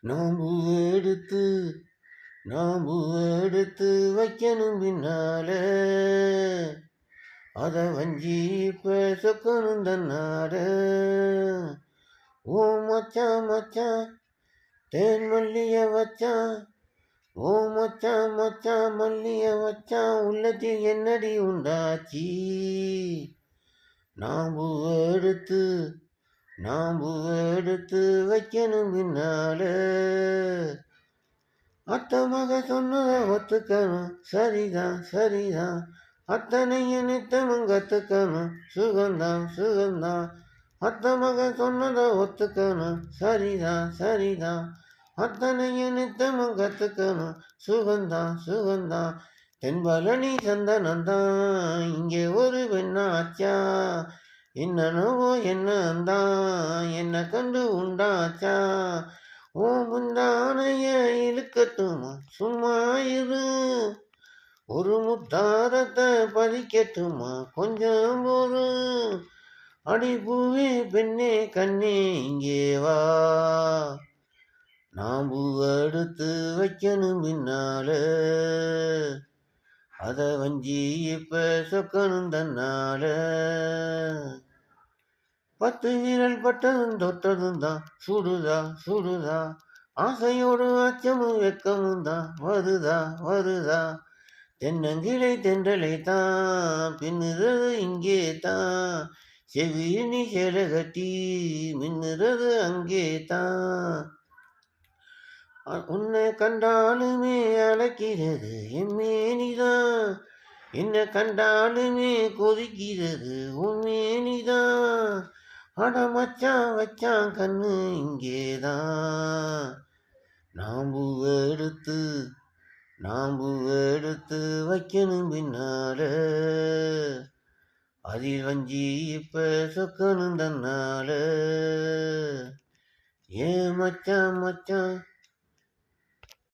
நாம்பு எடுத்து நாம்பு எடுத்து வைக்கணும் பின்னாலே. அதை வஞ்சி இப்ப சொக்கணும் தன்னாட ஓ மச்சா மச்சா தேன் மல்லிய வச்சான் ஓ மச்சா மச்சா மல்லிய வச்சா உள்ளத்தில் என்னடி உண்டாச்சி? நாம்பு எடுத்து நாம் எடுத்து வைக்கணும் பின்னால. அத்தமாக மக ஒத்துக்கணும். சரிதான் சரிதான். அத்தனையும் நித்தமும் கத்துக்கணும். சுகந்தான் சுகந்தான் அத்தமாக மக ஒத்துக்கணும். சரிதான் சரிதான். அத்தனையும் நித்தமும் கத்துக்கணும். சுகந்தான் சுகந்தான் தென்பழனி சந்தனந்தான் இங்கே ஒரு பெண்ணாச்சா? என்னனவோ என்னந்தான் என்ன கண்டு உண்டாச்சா? ஓ முந்தானைய இழுக்கட்டுமா சும்மா இரு. ஒரு முத்தாரத்தை பதிக்கட்டுமா கொஞ்சம் ஒரு அடிபூவி பெண்ணே கண்ணே இங்கே வா. நாம் எடுத்து வைக்கணும் பின்னால. அதை வஞ்சி இப்ப சொக்கணும் தன்னால. பத்து வீரல் பட்டதும் தொட்டதும் தான். சுடுதா சுடுதா. ஆசையோடு அச்சமும் வெக்கமும் தான். வருதா வருதா. தென்னங்கிளை தென்றலை தான். பின்னுறது இங்கே தான். செவியினி நீ மின்னுறது அங்கே தான். உன்னை கண்டாலுமே அழைக்கிறது என் என்ன கண்டாலுமே கொதிக்கிறது உன்மேனிதான் அட மச்சான் வச்சான் கண்ணு இங்கேதான். நாம்பு எடுத்து நாம்பு எடுத்து வைக்கணும் பின்னால. அதில் வஞ்சி இப்ப சொக்கணும் தன்னால. ஏன் மச்சான் மச்சான்